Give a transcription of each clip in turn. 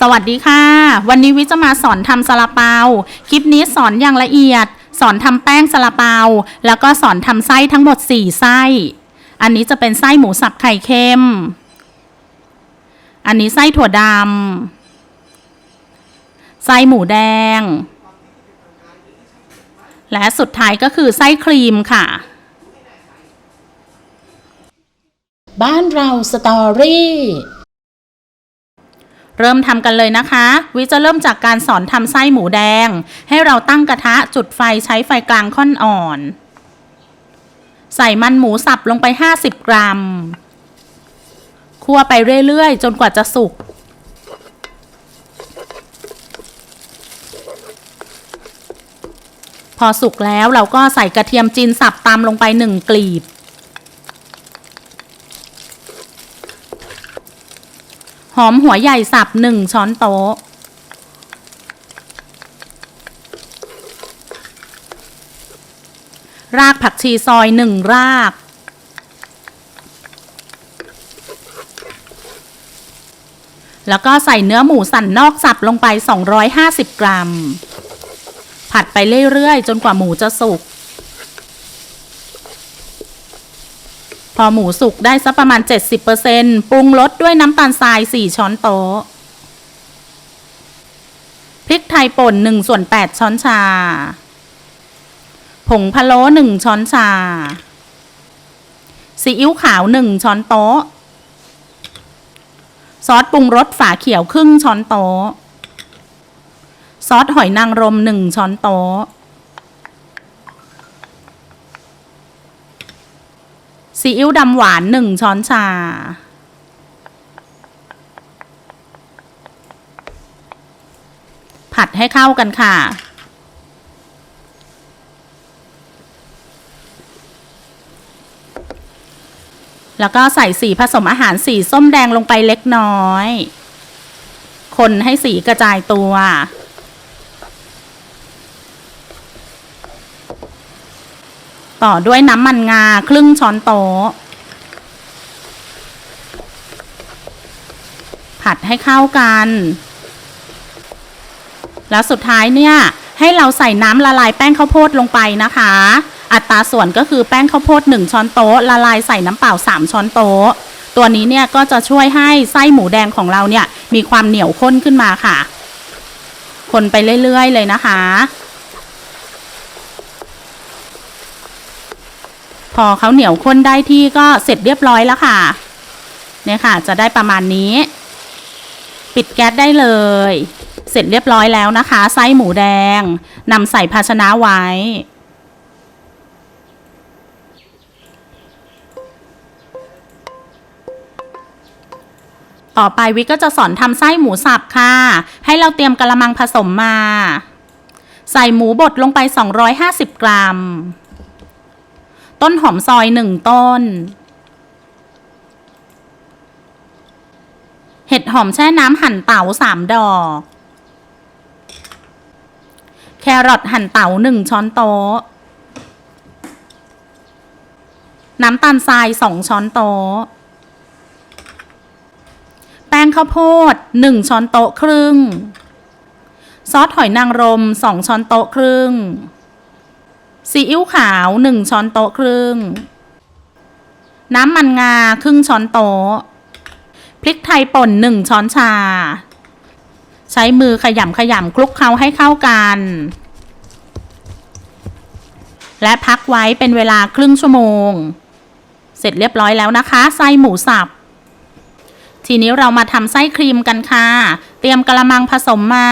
สวัสดีค่ะ วันนี้วิจะมาสอนทำซาลาเปา คลิปนี้สอนอย่างละเอียด สอนทำแป้งซาลาเปา แล้วก็สอนทำไส้ทั้งหมด 4 ไส้ อันนี้จะเป็นไส้หมูสับไข่เค็ม อันนี้ไส้ถั่วดำไส้หมูแดง และสุดท้ายก็คือไส้ครีมค่ะ บ้านเราสตอรี่ เริ่มทำกันเลยนะคะ วิจะเริ่มจากการสอนทำไส้หมูแดง ให้เราตั้งกระทะจุดไฟใช้ไฟกลางค่อนอ่อน ใส่มันหมูสับลงไป 50 กรัม คั่วไปเรื่อยๆ จนกว่าจะสุก พอสุกแล้วเราก็ใส่กระเทียมจีนสับตามลงไปหนึ่งกลีบ หอมหัวใหญ่สับหนึ่งช้อนโต๊ะ รากผักชีซอยหนึ่งราก แล้วก็ใส่เนื้อหมูสันนอกสับลงไป 250 กรัม ผัดไปเรื่อยๆ จนกว่าหมูจะสุก พอหมูสุกได้สักประมาณ 70%ปรุงรสด้วยน้ำตาลทราย 4 ช้อนโต๊ะ พริกไทยป่น1ส่วน8 ช้อนชา ผงพะโล้1ช้อนชา ซีอิ๊วขาว 1 ช้อนโต๊ะ ซอสปรุงรสฝาเขียวครึ่งช้อนโต๊ะ ซอสหอยนางรม 1 ช้อนโต๊ะ ซีอิ๊วดำหวานหนึ่งช้อนชา ผัดให้เข้ากันค่ะ แล้วก็ใส่สีผสมอาหารสีส้มแดงลงไปเล็กน้อย คนให้สีกระจายตัว ต่อด้วยน้ำมันงาครึ่งช้อนโต๊ะ ผัดให้เข้ากัน แล้วสุดท้ายเนี่ยให้เราใส่น้ำละลายแป้งข้าวโพดลงไปนะคะ อัตราส่วนก็คือแป้งข้าวโพด 1 ช้อนโต๊ะละลายใส่น้ำเปล่า 3 ช้อนโต๊ะ ตัวนี้เนี่ยก็จะช่วยให้ไส้หมูแดงของเราเนี่ยมีความเหนียวข้นขึ้นมาค่ะ คนไปเรื่อยๆเลยนะคะ พอเขาเหนียวข้นได้ที่ก็เสร็จเรียบร้อยแล้วค่ะเนี่ยค่ะ จะได้ประมาณนี้ ปิดแก๊สได้เลย เสร็จเรียบร้อยแล้วนะคะ ไส้หมูแดงนำใส่ภาชนะไว้ ต่อไปวิกก็จะสอนทำไส้หมูสับค่ะ ให้เราเตรียมกระมังผสมมา ใส่หมูบดลงไป 250 กรัม ต้นหอมซอยหนึ่งต้น เห็ดหอมแช่น้ำหั่นเต๋าสามดอก แครอทหั่นเต๋าหนึ่งช้อนโต๊ะ น้ำตาลทรายสองช้อนโต๊ะ แป้งข้าวโพดหนึ่งช้อนโต๊ะครึ่ง ซอสหอยนางรมสองช้อนโต๊ะครึ่ง ซีอิ๊วขาวหนึ่งช้อนโต๊ะครึ่ง น้ำมันงาครึ่งช้อนโต๊ะ พริกไทยป่นหนึ่งช้อนชา ใช้มือขยำขยำคลุกเคล้าให้เข้ากัน และพักไว้เป็นเวลาครึ่งชั่วโมง เสร็จเรียบร้อยแล้วนะคะ ไส้หมูสับ ทีนี้เรามาทำไส้ครีมกันค่ะ เตรียมกระมังผสมมา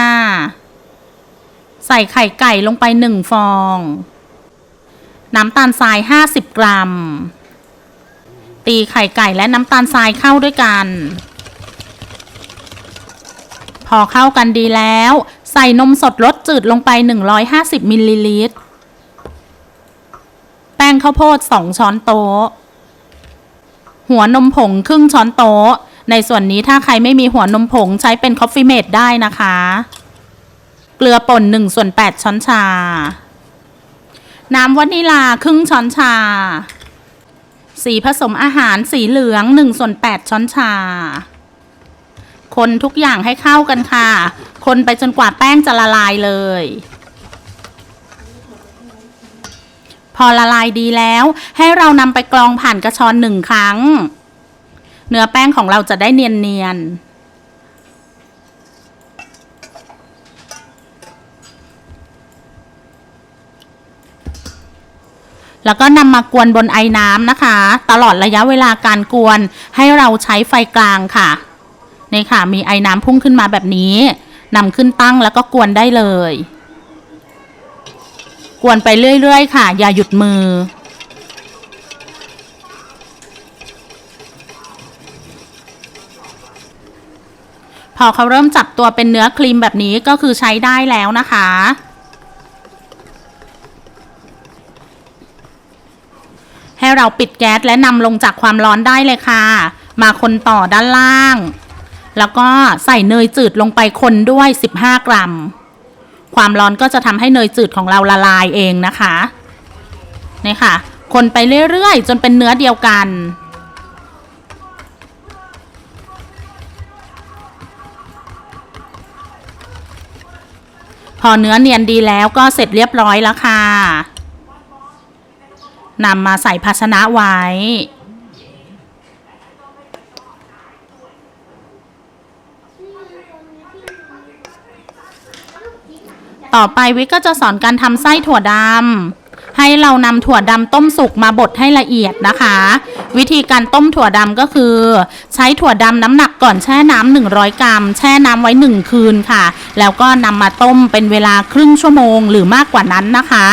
ใส่ไข่ไก่ลงไปหนึ่งฟอง น้ำตาลทราย 50 กรัม ตีไข่ไก่และน้ำตาลทรายเข้าด้วยกัน พอเข้ากันดีแล้ว ใส่นมสดรสจืดลงไป 150มิลลิลิตร แป้งข้าวโพด 2 ช้อนโต๊ะ หัวนมผงครึ่งช้อนโต๊ะ ในส่วนนี้ถ้าใครไม่มีหัวนมผงใช้เป็นคอฟฟี่เมดได้นะคะ เกลือป่น1ส่วน8ช้อนชา น้ำวานิลาครึ่งช้อนชา สีผสมอาหารสีเหลือง1ส่วน8ช้อนชา คนทุกอย่างให้เข้ากันค่ะ คนไปจนกว่าแป้งจะละลายเลย พอละลายดีแล้ว ให้เรานำไปกรองผ่านกระชอนหนึ่งครั้ง เนื้อแป้งของเราจะได้เนียนๆ แล้วก็นำมากวนบนไอ้น้ำนะคะ ตลอดระยะเวลาการกวนให้เราใช้ไฟกลางค่ะนี่ค่ะ มีไอ้น้ำพุ่งขึ้นมาแบบนี้นำขึ้นตั้งแล้วก็กวนได้เลย กวนไปเรื่อยๆ ค่ะ อย่าหยุดมือ พอเขาเริ่มจับตัวเป็นเนื้อครีมแบบนี้ก็คือใช้ได้แล้วนะคะ ให้ เราปิดแก๊สและนำลงจากความร้อนได้เลยค่ะ มาคนต่อด้านล่าง แล้วก็ใส่เนยจืดลงไปคนด้วย 15 กรัม ความร้อนก็จะทำให้เนยจืดของเราละลายเองนะคะนี่ค่ะ คนไปเรื่อยๆ จนเป็นเนื้อเดียวกันพอเนื้อเนียนดีแล้วก็เสร็จเรียบร้อยแล้วค่ะ นำมาใส่ภาชนะไว้ ต่อไปวิก็จะสอนการทำไส้ถั่วดำให้เรานำถั่วดำต้มสุกมาบดให้ละเอียดนะคะ วิธีการต้มถั่วดำก็คือ ใช้ถั่วดำน้ำหนักก่อนแช่น้ำ100 กรัม แช่น้ำไว้ 1 คืนค่ะ แล้วก็นำมาต้มเป็นเวลาครึ่งชั่วโมงหรือมากกว่านั้นนะคะ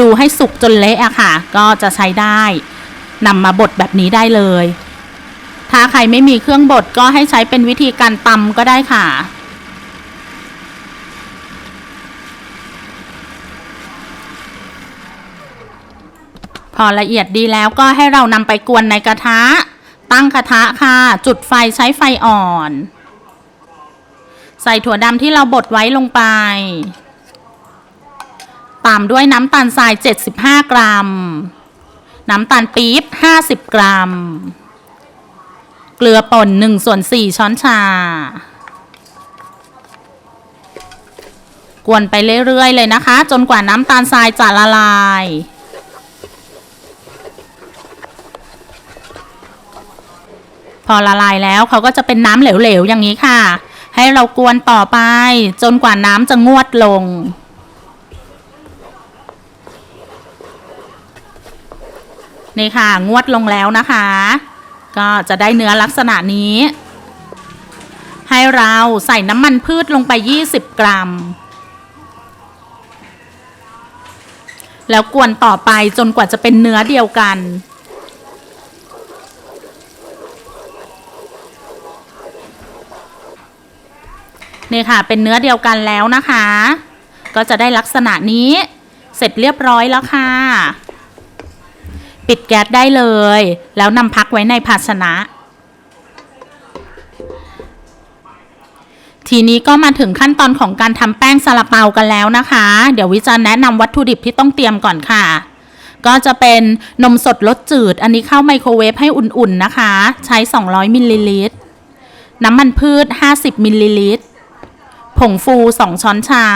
ดูให้สุกจนเละอะค่ะ ก็จะใช้ได้นำมาบดแบบนี้ได้เลย ถ้าใครไม่มีเครื่องบดก็ให้ใช้เป็นวิธีการตำก็ได้ค่ะ อละเอียดดีแล้วก็ให้เรานำไปกวนในกระทะ ตั้งกระทะค่ะ จุดไฟใช้ไฟอ่อน ใส่ถั่วดำที่เราบดไว้ลงไป ตามด้วยน้ำตาลทราย 75 กรัม น้ำตาลปี๊บ 50 กรัม เกลือป่น1ส่วน4ช้อนชา กวนไปเรื่อยๆเลยนะคะ จนกว่าน้ำตาลทรายจะละลาย อละลายแล้วเขาก็จะเป็นน้ำเหลวๆอย่างนี้ค่ะ ให้เรากวนต่อไป จนกว่าน้ำจะงวดลง นี่ค่ะงวดลงแล้วนะคะ ก็จะได้เนื้อลักษณะนี้ ให้เราใส่น้ำมันพืชลงไป 20 กรัม แล้วกวนต่อไปจนกว่าจะเป็นเนื้อเดียวกัน นี่ค่ะ เป็นเนื้อเดียวกันแล้วนะคะ ก็จะได้ลักษณะนี้ เสร็จเรียบร้อยแล้วค่ะ ปิดแก๊สได้เลย แล้วนำพักไว้ในภาชนะ ทีนี้ก็มาถึงขั้นตอนของการทำแป้งซาลาเปากันแล้วนะคะ เดี๋ยววิจารณ์แนะนำวัตถุดิบที่ต้องเตรียมก่อนค่ะก็จะเป็นนมสดรสจืด อันนี้เข้าไมโครเวฟให้อุ่นๆนะคะ ใช้ 200 มิลลิลิตร น้ำมันพืช 50 มิลลิลิตร ผงฟู 2 ช้อนชา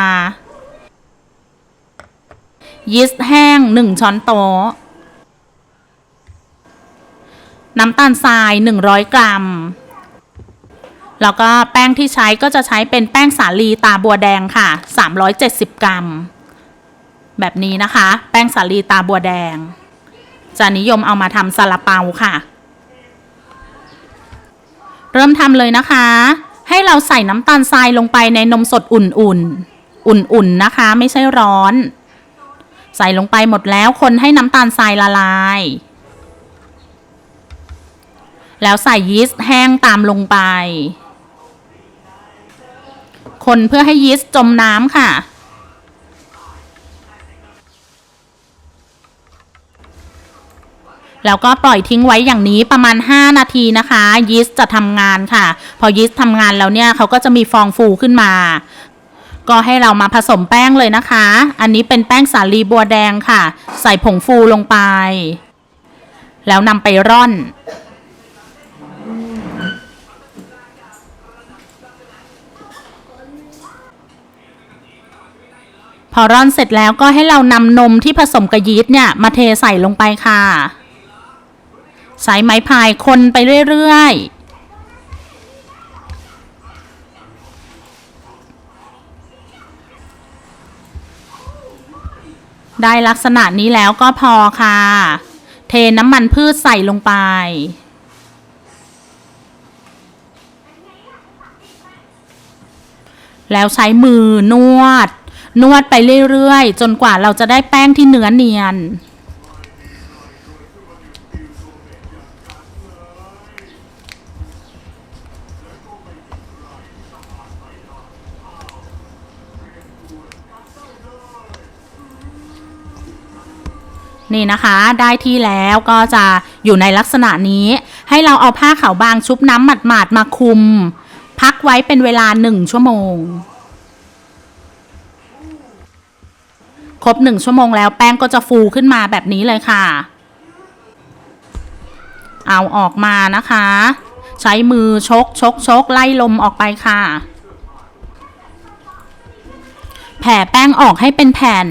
ยีสต์แห้ง 1 ช้อนโต๊ะ น้ำตาลทราย 100 กรัม แล้วก็แป้งที่ใช้ก็จะใช้เป็นแป้งสาลีตาบัวแดงค่ะ 370 กรัม แบบนี้นะคะ แป้งสาลีตาบัวแดง จะนิยมเอามาทำซาลาเปาค่ะ เริ่มทำเลยนะคะ ให้เราใส่น้ำตาลทรายลงไปในนมสดอุ่นๆ อุ่นๆนะคะ ไม่ใช่ร้อน ใส่ลงไปหมดแล้วคนให้น้ำตาลทรายละลาย แล้วใส่ยีสต์แห้งตามลงไป คนเพื่อให้ยีสต์จมน้ำค่ะ แล้วก็ปล่อยทิ้งไว้อย่างนี้ประมาณ 5 นาทีนะคะ ยีสต์จะทำงานค่ะ พอยีสต์ทำงานแล้วเนี่ยเขาก็จะมีฟองฟูขึ้นมา ก็ให้เรามาผสมแป้งเลยนะคะ อันนี้เป็นแป้งสาลีบัวแดงค่ะ ใส่ผงฟูลงไป แล้วนำไปร่อนพอร่อนเสร็จแล้วก็ให้เรานำนมที่ผสมกับยีสต์เนี่ยมาเทใส่ลงไปค่ะ ใช้ไม้พายคนไปเรื่อยๆได้ลักษณะนี้แล้วก็พอค่ะ เทน้ำมันพืชใส่ลงไป แล้วใช้มือนวด นวดไปเรื่อยๆ จนกว่าเราจะได้แป้งที่เนื้อเนียน นี่นะคะได้ที่แล้วก็จะอยู่ในลักษณะนี้ ให้เราเอาผ้าขาวบางชุบน้ำหมาดๆมาคุม พักไว้เป็นเวลาหนึ่งชั่วโมง ครบหนึ่งชั่วโมงแล้วแป้งก็จะฟูขึ้นมาแบบนี้เลยค่ะ เอาออกมานะคะ ใช้มือชกชกชกไล่ลมออกไปค่ะ แผ่แป้งออกให้เป็นแผ่น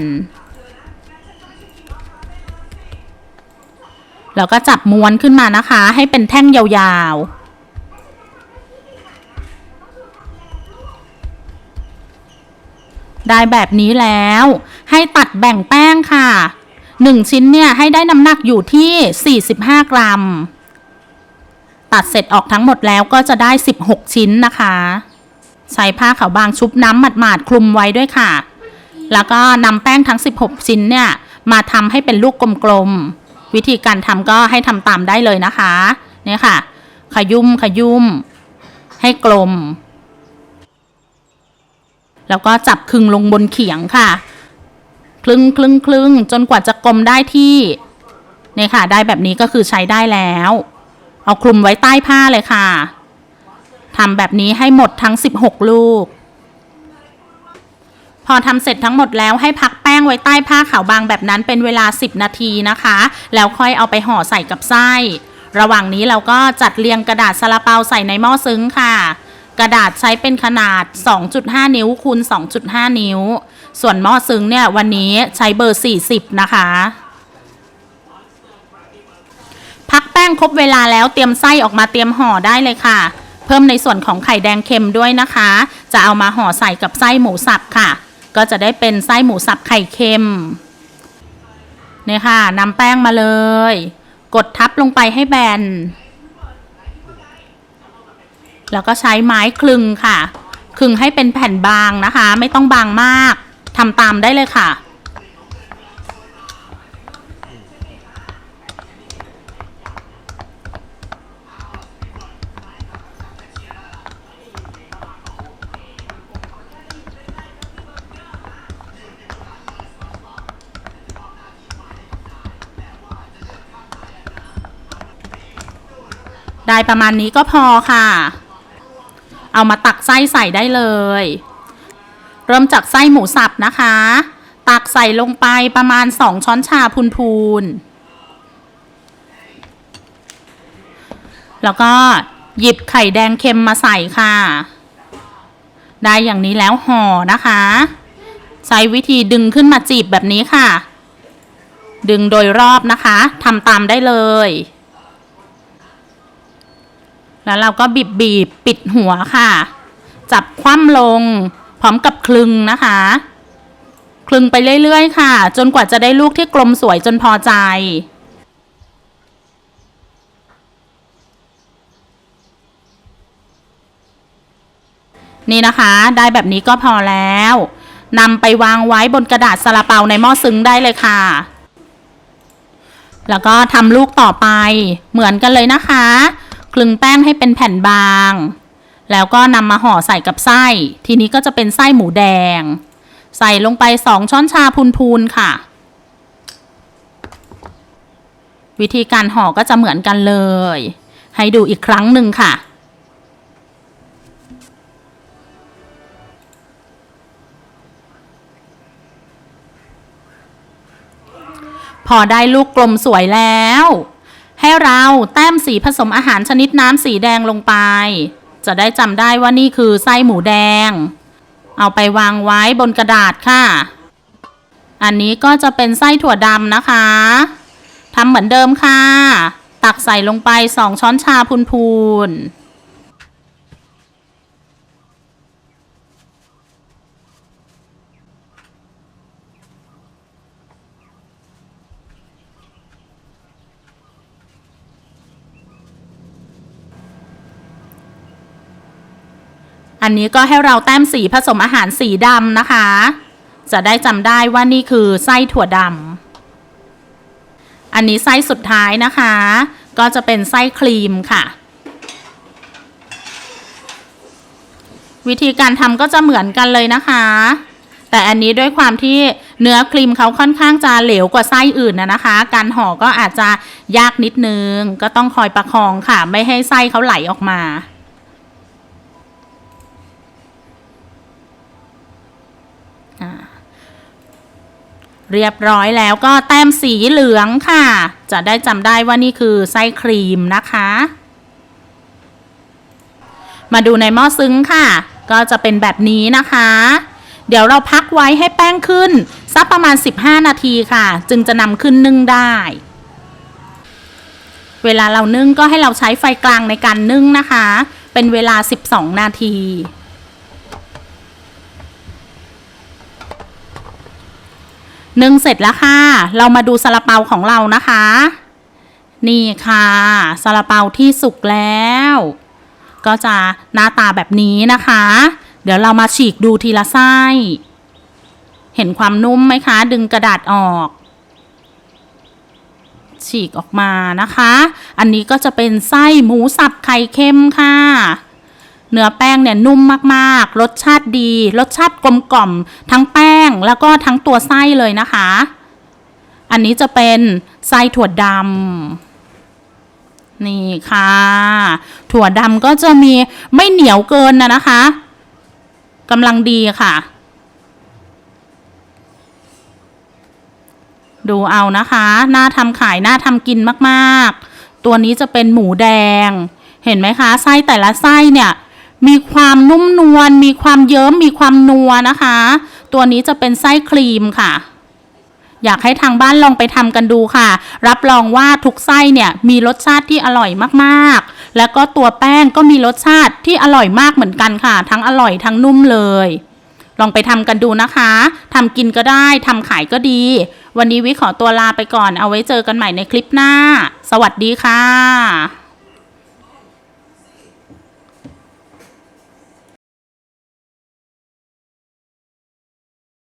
แล้วก็จับม้วนขึ้นมานะคะ ให้เป็นแท่งยาวๆได้แบบนี้แล้ว ให้ตัดแบ่งแป้งค่ะ 1 ชิ้นเนี่ยให้ได้น้ำหนักอยู่ที่ 45 กรัม ตัดเสร็จออกทั้งหมดแล้วก็จะได้ 16 ชิ้นนะคะใช้ผ้าขาวบางชุบน้ำหมาดๆคลุมไว้ด้วยค่ะ แล้วก็นำแป้งทั้ง 16 ชิ้นเนี่ย มาทำให้เป็นลูกกลมๆ วิธีการทำก็ให้ทำตามได้เลยนะคะเนี่ยค่ะ ขยุ่มขยุ่ม ให้กลม แล้วก็จับคึงลงบนเขียงค่ะ คลึงคลึงคลึงจนกว่าจะกลมได้ที่เนี่ยค่ะ ได้แบบนี้ก็คือใช้ได้แล้ว เอาคลุมไว้ใต้ผ้าเลยค่ะทำแบบนี้ให้หมดทั้ง 16 ลูก พอทำเสร็จทั้งหมดแล้วให้พักแป้งไว้ใต้ผ้าขาวบางแบบนั้นเป็นเวลา 10 นาทีนะคะ แล้วค่อยเอาไปห่อใส่กับไส้ ระหว่างนี้เราก็จัดเรียงกระดาษซาลาเปาใส่ในหม้อซึ้งค่ะ กระดาษใช้เป็นขนาด 2.5 นิ้วคูณ 2.5 นิ้ว ส่วนหม้อซึ้งเนี่ยวันนี้ใช้เบอร์ 40 นะคะพักแป้งครบเวลาแล้วเตรียมไส้ออกมาเตรียมห่อได้เลยค่ะ เพิ่มในส่วนของไข่แดงเค็มด้วยนะคะ จะเอามาห่อใส่กับไส้หมูสับค่ะ ก็จะได้เป็นไส้หมูสับไข่เค็มเนี่ยค่ะนำแป้งมาเลย กดทับลงไปให้แบน แล้วก็ใช้ไม้คลึงค่ะ คลึงให้เป็นแผ่นบางนะคะ ไม่ต้องบางมากทำตามได้เลยค่ะ ได้ประมาณนี้ก็พอค่ะ เอามาตักไส้ใส่ได้เลย เริ่มจากไส้หมูสับนะคะ ตักใส่ลงไปประมาณ 2 ช้อนชาพูนๆแล้วก็หยิบไข่แดงเค็มมาใส่ค่ะ ได้อย่างนี้แล้วห่อนะคะ ใช้วิธีดึงขึ้นมาจีบแบบนี้ค่ะ ดึงโดยรอบนะคะทำตามได้เลย แล้วเราก็บีบบีบปิดหัวค่ะ จับคว่ำลง พร้อมกับคลึงนะคะ คลึงไปเรื่อยๆ ค่ะ จนกว่าจะได้ลูกที่กลมสวยจนพอใจนี่นะคะได้แบบนี้ก็พอแล้วนำไปวางไว้บนกระดาษซาลาเปาในหม้อซึ้งได้เลยค่ะ แล้วก็ทำลูกต่อไปเหมือนกันเลยนะคะ คลึงแป้งให้เป็นแผ่นบาง แล้วก็นำมาห่อใส่กับไส้ ทีนี้ก็จะเป็นไส้หมูแดง ใส่ลงไปสองช้อนชาพูนๆค่ะ วิธีการห่อก็จะเหมือนกันเลย ให้ดูอีกครั้งหนึ่งค่ะพอได้ลูกกลมสวยแล้ว ให้เราแต้มสีผสมอาหารชนิดน้ำสีแดงลงไป จะได้จำได้ว่านี่คือไส้หมูแดง เอาไปวางไว้บนกระดาษค่ะ อันนี้ก็จะเป็นไส้ถั่วดำนะคะทำเหมือนเดิมค่ะ ตักใส่ลงไปสองช้อนชาพูนๆ อันนี้ก็ให้เราแต้มสีผสมอาหารสีดำนะคะ จะได้จำได้ว่านี่คือไส้ถั่วดำอันนี้ไส้สุดท้ายนะคะ ก็จะเป็นไส้ครีมค่ะ วิธีการทำก็จะเหมือนกันเลยนะคะ แต่อันนี้ด้วยความที่เนื้อครีมเขาค่อนข้างจะเหลวกว่าไส้อื่นนะนะคะ การห่อก็อาจจะยากนิดนึง ก็ต้องคอยประคองค่ะ ไม่ให้ไส้เขาไหลออกมา เรียบร้อยแล้วก็แต้มสีเหลืองค่ะ จะได้จำได้ว่านี่คือไส้ครีมนะคะ มาดูในหม้อซึ้งค่ะ ก็จะเป็นแบบนี้นะคะ เดี๋ยวเราพักไว้ให้แป้งขึ้นสักประมาณ 15 นาทีค่ะ จึงจะนำขึ้นนึ่งได้ เวลาเรานึ่งก็ให้เราใช้ไฟกลางในการนึ่งนะคะ เป็นเวลา 12 นาที นึ่งเสร็จแล้วค่ะ เรามาดูซาลาเปาของเรานะคะ นี่ค่ะซาลาเปาที่สุกแล้ว ก็จะหน้าตาแบบนี้นะคะ เดี๋ยวเรามาฉีกดูทีละไส้ เห็นความนุ่มไหมคะ ดึงกระดาษออก ฉีกออกมานะคะ อันนี้ก็จะเป็นไส้หมูสับไข่เค็มค่ะเนื้อแป้งเนี่ยนุ่มมาก ๆ รสชาติดี รสชาติกลมกล่อม ทั้งแป้ งแล้วก็ทั้งตัวไส้เลยนะคะ อันนี้จะเป็นไส้ถั่วดำนี่ค่ะ ถั่วดำก็จะมีไม่เหนียวเกินนะนะคะกำลังดีค่ะ ดูเอานะคะน่าทำขายน่าทำกินมากๆ ตัวนี้จะเป็นหมูแดง เห็นไหมคะ ไส้แต่ละไส้เนี่ยมีความนุ่มนวล มีความเยิ้ม มีความนัวนะคะ ตัวนี้จะเป็นไส้ครีมค่ะ อยากให้ทางบ้านลองไปทำกันดูค่ะ รับรองว่าทุกไส้เนี่ยมีรสชาติที่อร่อยมากๆ แล้วก็ตัวแป้งก็มีรสชาติที่อร่อยมากเหมือนกันค่ะ ทั้งอร่อยทั้งนุ่มเลย ลองไปทำกันดูนะคะทำกินก็ได้ทำขายก็ดี วันนี้วิขอตัวลาไปก่อนเอาไว้เจอกันใหม่ในคลิปหน้า สวัสดีค่ะ